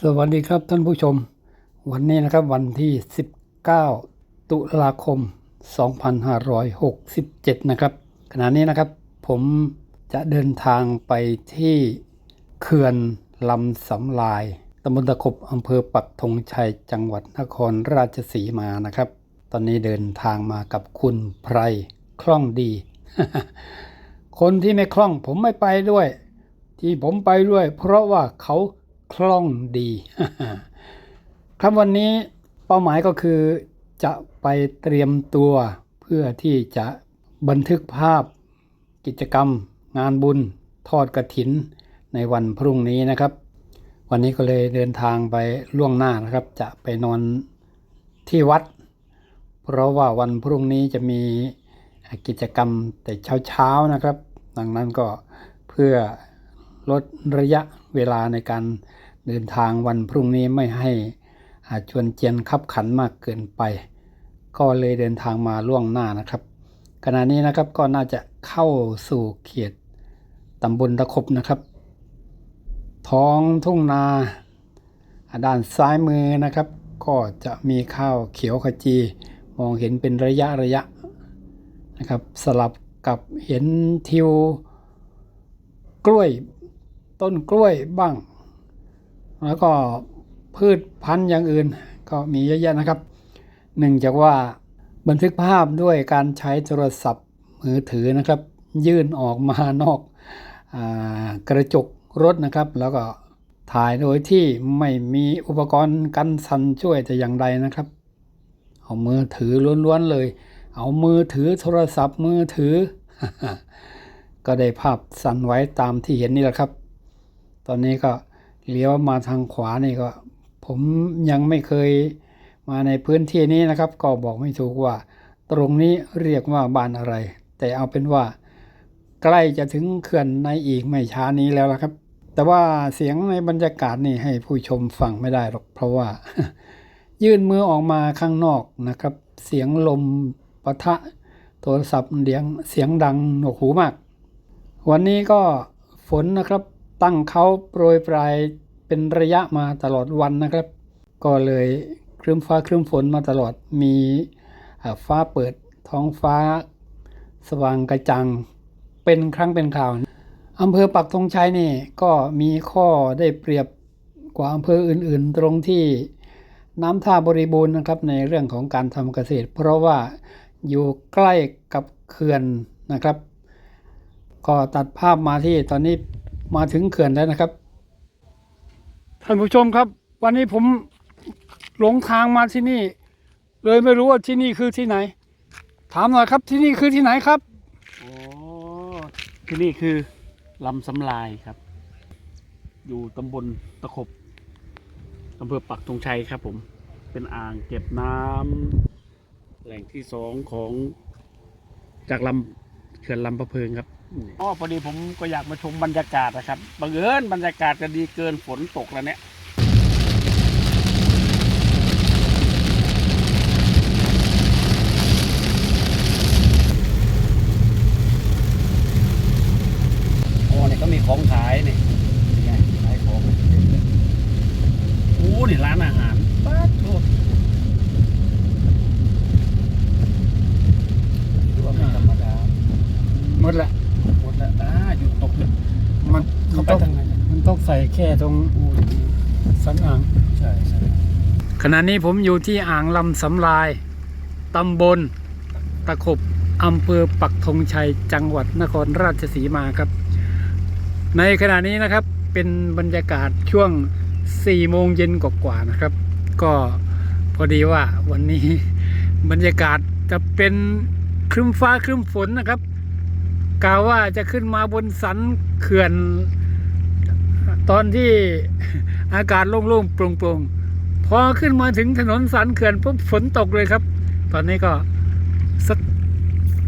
สวัสดีครับท่านผู้ชม วันนี้นะครับวันที่ 19 ตุลาคม 2567 นะครับ ขณะนี้นะครับผมจะเดินทางไปที่เขื่อนลำสำลายตำบลตะขบอำเภอปักธงชัยจังหวัดนครราชสีมานะครับ ตอนนี้เดินทางมากับคุณไพรคล่องดี คนที่ไม่คล่องผมไม่ไปด้วย ที่ผมไปด้วย เพราะว่าเขา คล่องดีครับวันนี้เป้าหมายก็คือจะไปเตรียมตัวเพื่อที่จะบันทึกภาพกิจกรรม งานบุญ ทอดกระถิน ในวันพรุ่งนี้นะครับ วันนี้ก็เลยเดินทางไปล่วงหน้านะครับ จะไปนอนที่วัด เพราะว่าวันพรุ่งนี้จะมีกิจกรรมแต่เช้าๆนะครับ ดังนั้นก็เพื่อลดระยะเวลาในการ เดินทางวันพรุ่งนี้ไม่ให้อาชวนเจียนขับขันมากเกินไป ก็เลยเดินทางมาล่วงหน้านะครับ ขณะนี้นะครับก็น่าจะเข้าสู่เขตตำบลตะขบนะครับ ท้องทุ่งนาด้านซ้ายมือนะครับ ก็จะมีข้าวเขียวขจี มองเห็นเป็นระยะระยะนะครับ สลับกับเห็นทิว กล้วยต้นกล้วยบ้าง แล้วก็พืชพันธุ์อย่างอื่นก็มีเยอะแยะนะครับหนึ่งจากว่าบันทึกภาพด้วยการใช้โทรศัพท์มือถือนะครับ ยื่นออกมานอกอกระจกรถนะครับ แล้วก็ถ่ายโดยที่ไม่มีอุปกรณ์กันสั่นช่วยแต่อย่างใดนะครับ เอามือถือล้วนๆเลย เอามือถือโทรศัพท์มือถือ ก็ได้ภาพสั่นไว้ตามที่เห็นนี่แหละครับ ตอนนี้ก็ เลี้ยวมาทางขวานี่ก็ ผมยังไม่เคยมาในพื้นที่นี้นะครับ ก็บอกไม่ถูกว่า ตรงนี้เรียกว่าบ้านอะไร แต่เอาเป็นว่า ใกล้จะถึงเขื่อนในอีกไม่ช้านี้แล้วละครับ แต่ว่าเสียงในบรรยากาศนี่ให้ผู้ชมฟังไม่ได้หรอกเพราะว่า ยื่นมือออกมาข้างนอกนะครับ เสียงลมปะทะโทรศัพท์เสียงเสียงดังหนวกหูมาก วันนี้ก็ฝนนะครับตั้งเขาโปรยปลาย เป็นระยะมาตลอดวันนะครับ ก็เลยครึ้มฟ้าครึ้มฝนมาตลอดมีฟ้าเปิดท้องฟ้า สว่างกระจ่างเป็นครั้งเป็นคราวอำเภอปักธงชัยนี่ก็มีข้อได้เปรียบกว่าอำเภออื่นๆ ตรงที่น้ำท่าบริบูรณ์นะครับในเรื่องของการทำเกษตร เพราะว่าอยู่ใกล้กับเขื่อนนะครับ ก็ตัดภาพมาที่ตอนนี้มาถึงเขื่อนแล้วนะครับ ท่านผู้ชมครับ วันนี้ผมหลงทางมาที่นี่ เลยไม่รู้ว่าที่นี่คือที่ไหน ถามหน่อยครับที่นี่คือที่ไหนครับโอ้ที่นี่คือลำสำลายครับ อยู่ตำบลตะขบอำเภอปักธงชัยครับ ผม เป็นอ่างเก็บน้ำแหล่งที่สองของจากลำ เขื่อนลำประเพิงครับอ๋อพอดีผมก็อยากมาชมบรรยากาศนะครับบังเอิญบรรยากาศจะดีเกินฝนตกแล้วเนี่ยโอ้เนี่ยก็มีของขายนี่นี่ไงขายของโอ้นี่ร้านอาหารป้าดโทษดูว่าไม่ธรรมดา หมดละ หมดแล้วอ่าอยู่ตกเลย มัน เข้าไป ต้อง ทางไหน มันต้องใส่ แค่ตรงอูสันอ่างใช่ใช่ขณะนี้ผมอยู่ที่อ่างลำสำลาย ตำบล ตะขบอำเภอปักธงชัย จังหวัดนครราชสีมาครับ ในขณะนี้นะครับเป็นบรรยากาศช่วง 4 โมงเย็นกว่าๆนะครับ ก็พอดีว่าวันนี้บรรยากาศจะเป็นครึ้มฟ้าครึ้มฝนนะครับกล่าวว่าจะขึ้นมาบนสันเขื่อน ตอนที่อากาศโล่งๆโปร่งๆพอขึ้นมาถึงถนนสันเขื่อนปุ๊บฝนตกเลยครับ ตอนนี้ก็สัก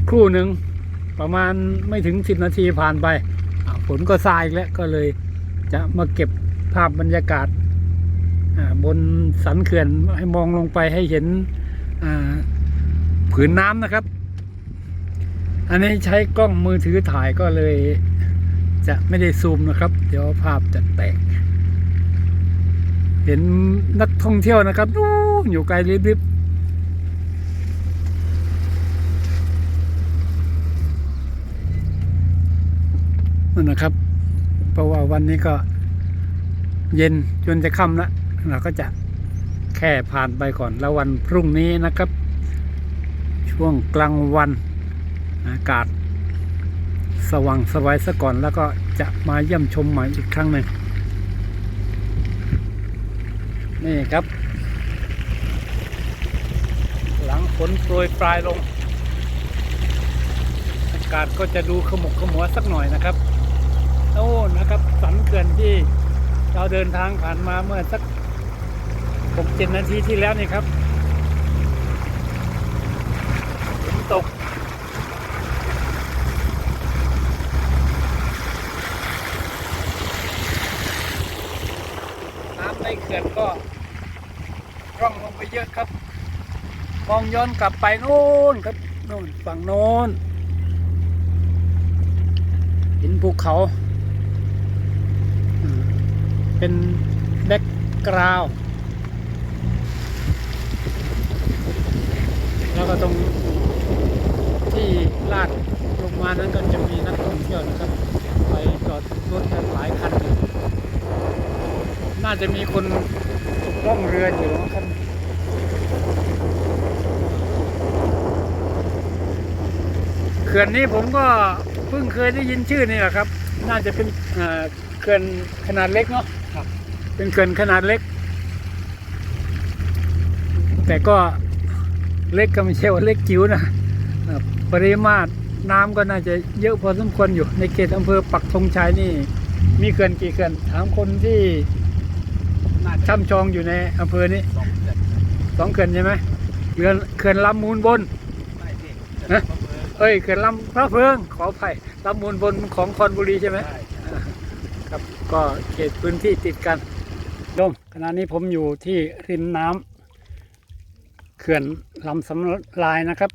ครู่หนึ่งประมาณไม่ถึงสิบนาทีผ่านไปฝนก็ซาอีกแล้วก็เลยจะมาเก็บภาพบรรยากาศบนสันเขื่อนให้มองลงไปให้เห็นผืนน้ำนะครับ อันนี้ใช้กล้องมือถือถ่ายก็เลย จะไม่ได้ซูมนะครับ เดี๋ยวภาพจะแตก เห็นนักท่องเที่ยวนะครับนู่นอยู่ไกลริบๆนั่นนะครับ เพราะว่าวันนี้ก็เย็นจนจะค่ำแล้วเราก็จะแค่ผ่านไปก่อนแล้ววันพรุ่งนี้นะครับ ช่วงกลางวันอากาศ สว่างสวายซะก่อนแล้วก็จะมาเยี่ยมชมใหม่อีกครั้งหนึ่งนี่ครับ หลังฝนโปรยปลายลง อากาศก็จะดูขมุกขมัวสักหน่อยนะครับโอ้นะครับ สันเขื่อนที่เราเดินทางผ่านมาเมื่อสักหกเจ็ดนาทีที่แล้วนี่ครับฝนตก น้ำใน เขื่อนก็ร่องลงไปเยอะครับ มองย้อนกลับไปโน่นครับโน่นฝั่งโน้นเห็นภูเขา เป็นแบ็กกราวแล้วก็ตรงที่ลาดลงมานั้นก็จะมีนักท่องเที่ยวนะครับ ไปจอดรถกันหลายคันอยู่ น่าจะมีคนล่องเรืออยู่นะครับเขื่อนนี้ผมก็เพิ่งเคยได้ยินชื่อนี่แหละครับ น่าจะเป็นเอ่อเขื่อนขนาดเล็กเนาะครับเป็นเขื่อนขนาดเล็ก แต่ก็เล็กก็ไม่ใช่ว่าเล็กจิ๋วนะเอ่อปริมาตรน้ำก็น่าจะเยอะพอสมควรอยู่ในเขตอำเภอปักธงชัยนี่ มีเขื่อนกี่เขื่อนถามคนที่น่าจะ ช่ำชองอยู่ในอำเภอนี้สองเดือนสองเขื่อนใช่ไหมเขื่อนเขื่อนลำมูลบนได้ที่ฮะเอ้ยเขื่อนลำพระเพิงขออภัยลำมูลบนของคอนบุรีใช่ไหมได้ครับก็เขตพื้นที่ติดกันดมขณะนี้ผมอยู่ที่ริมน้ำเขื่อนลำสำลายนะครับ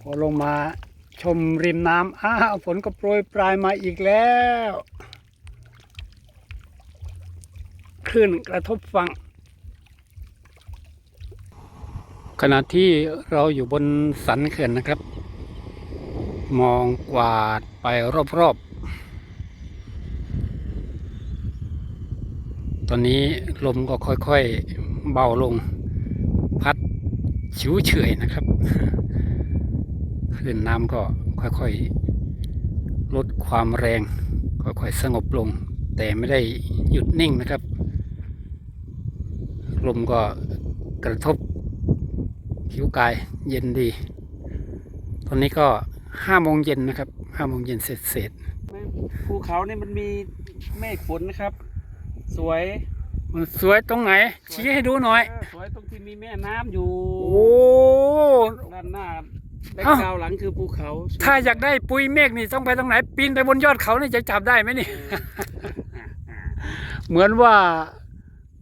พอลงมาชมริมน้ำอ้าวฝนก็โปรยปลายมาอีกแล้ว คลื่นกระทบฝั่งขณะที่เราอยู่บนสันเขื่อนนะครับ มองกวาดไปรอบๆ ตอนนี้ลมก็ค่อยๆเบาลง พัดฉิวเฉยนะครับคลื่นน้ำก็ค่อยๆ ลดความแรง ค่อยๆ สงบลง แต่ไม่ได้หยุดนิ่งนะครับ ลมก็กระทบผิวกายเย็นดี ตอนนี้ก็ห้าโมงเย็นนะครับห้าโมงเย็นเสร็จเสร็จภูเขาเนี่ยมันมีเมฆฝนนะครับ สวยๆมันสวยตรงไหน ชี้ให้ดูหน่อยเสวยตรงที่มีแม่น้ำอยู่ โอ้ด้านหน้าแบ็คเอ้ากราวด์หลังคือภูเขาสวยถ้าอยากได้ปุยเมฆนี่ต้องไปตรงไหน ปีนไปบนยอดเขานี่จะจับได้ไหมนี่ เหมือนว่า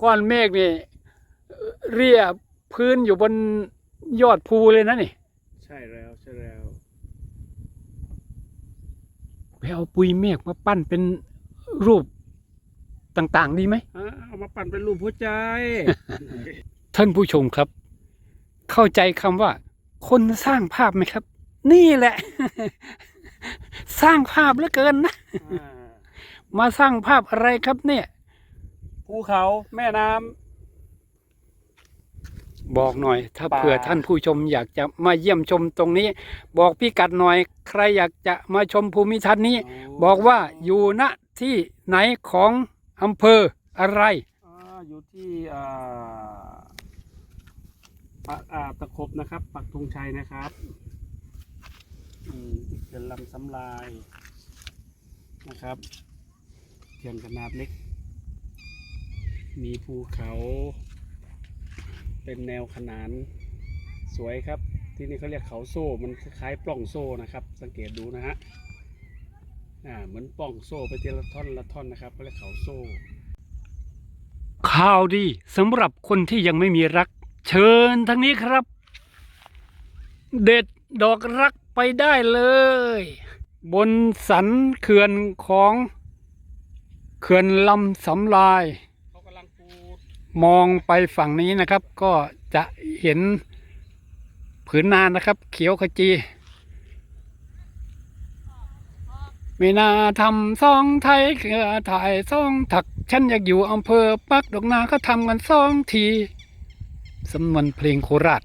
ก้อนเมฆนี่ เรียบพื้นอยู่บนยอดภูเลยนะนี่ใช่แล้วใช่แล้วไปเอาปุยเมฆมาปั้นเป็นรูปต่างๆ ดีไหมอะเอามาปั่นเป็นรูปหัวใจ ท่านผู้ชมครับ เข้าใจคำว่า คนสร้างภาพไหมครับ นี่แหละ สร้างภาพเหลือเกินนะอ่ามาสร้างภาพอะไรครับเนี่ยภูเขาแม่น้ำ บอกหน่อย ถ้าป่าเผื่อท่านผู้ชมอยากจะมาเยี่ยมชมตรงนี้ บอกพี่กัดหน่อย ใครอยากจะมาชมภูมิทัศน์นี้ บอกว่าอยู่ณที่ไหนของอำเภออะไรอ่าอยู่ที่อ่าปะอ่าตะครบนะครับ ปักธงชัยนะครับอืมเขื่อนลำสำลายนะครับเขื่อนขนาดเล็ก มีภูเขา เป็นแนวขนานสวยครับ ที่นี่เขาเรียกเขาโซ่ มันคล้ายปล้องโซ่นะครับ สังเกตดูนะฮะอ่าเหมือนปล้องโซ่ไปทีละท่อนละท่อนนะครับเขาเรียกเขาโซ่ ข่าวดีสำหรับคนที่ยังไม่มีรัก เชิญทางนี้ครับ เด็ดดอกรักไปได้เลย บนสันเขื่อนของเขื่อนลำสำลายเขากำลังปู มองไปฝั่งนี้นะครับ ก็จะเห็นผืนนานะครับ เขียวขจีไม่น่าทำซองไทยเกือถ่ายซองถักฉันอยากอยู่อำเภอปักดอกนาก็ทำกันซองทีสำนวนเพลงโคราช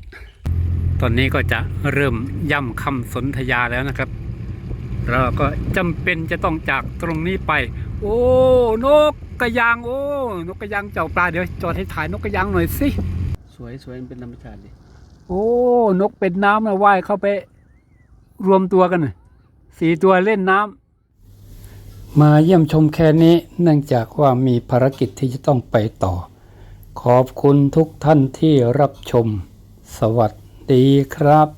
ตอนนี้ก็จะเริ่มย่ำคำสนธยาแล้วนะครับ เราก็จำเป็นจะต้องจากตรงนี้ไป โอ้นก กระยางโอ้ นกกระยางเจ้าปลาเดี๋ยวจอดให้ถ่ายนกกระยางหน่อยสิ สวยสวยมันเป็นธรรมชาติดิโอ้ นกเป็นน้ำนะว่ายเข้าไป รวมตัวกันน่ะสี่ตัวเล่นน้ำมาเยี่ยมชมแค่นี้เนื่องจากว่ามีภารกิจที่จะต้องไปต่อ ขอบคุณทุกท่านที่รับชม สวัสดีครับ